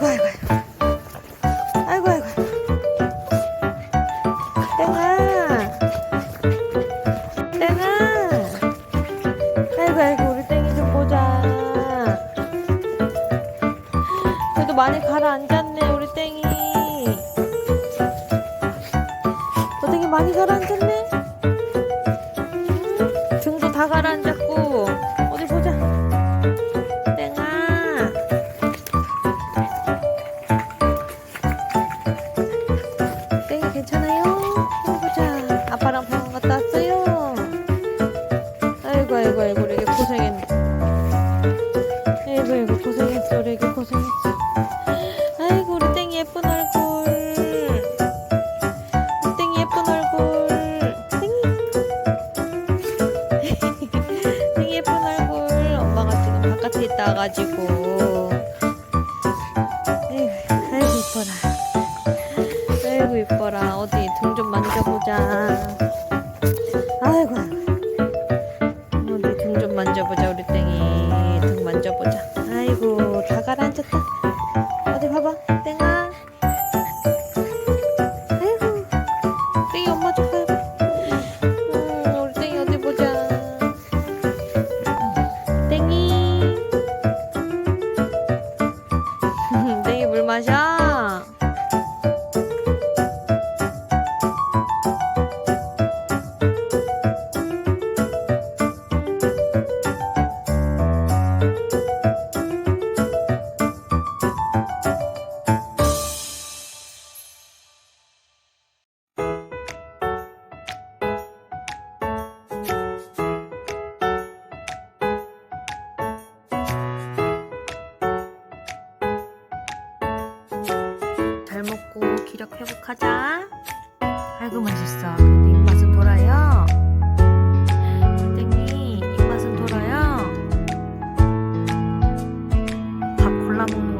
아이고 아이고 아이고. 아이고 아이고. 땡아. 땡아. 아이고 아이고 우리 땡이 좀 보자. 그래도 많이 가라앉았네 우리 땡이. 어 땡이 많이 가라앉았네. 응? 등도 다 가라앉았고 아이고 우리 땡이 예쁜 얼굴. 우리 땡이 예쁜 얼굴. 땡이. 땡이 예쁜 얼굴. 엄마가 지금 바깥에 있다 와가지고. 아이고 이뻐라. 아이고 이뻐라. 어디 등 좀 만져보자. 아이고. 땡이 물 먹고 기력 회복하자. 아이고 맛있어. 근데 입맛은 돌아요. 땡이 입맛은 돌아요. 밥 골라 먹는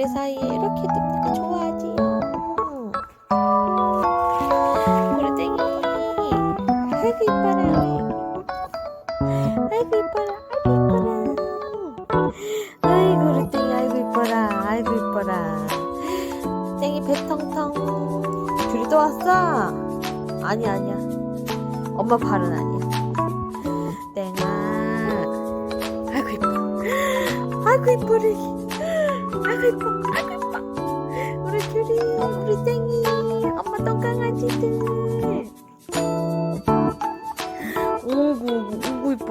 다리 사이에 이렇게 눕는 좋아하지요. 땡이 아이고 이뻐라. 아이고 이뻐라. 아이고 이뻐라. 아이고 땡이 아이고 이뻐라. 아이고 이뻐라. 땡이 배텅텅. 둘이 또 왔어? 아니야 아니야. 엄마 발은 아니야. 땡아. 아이고 이뻐. 아이고 이뻐라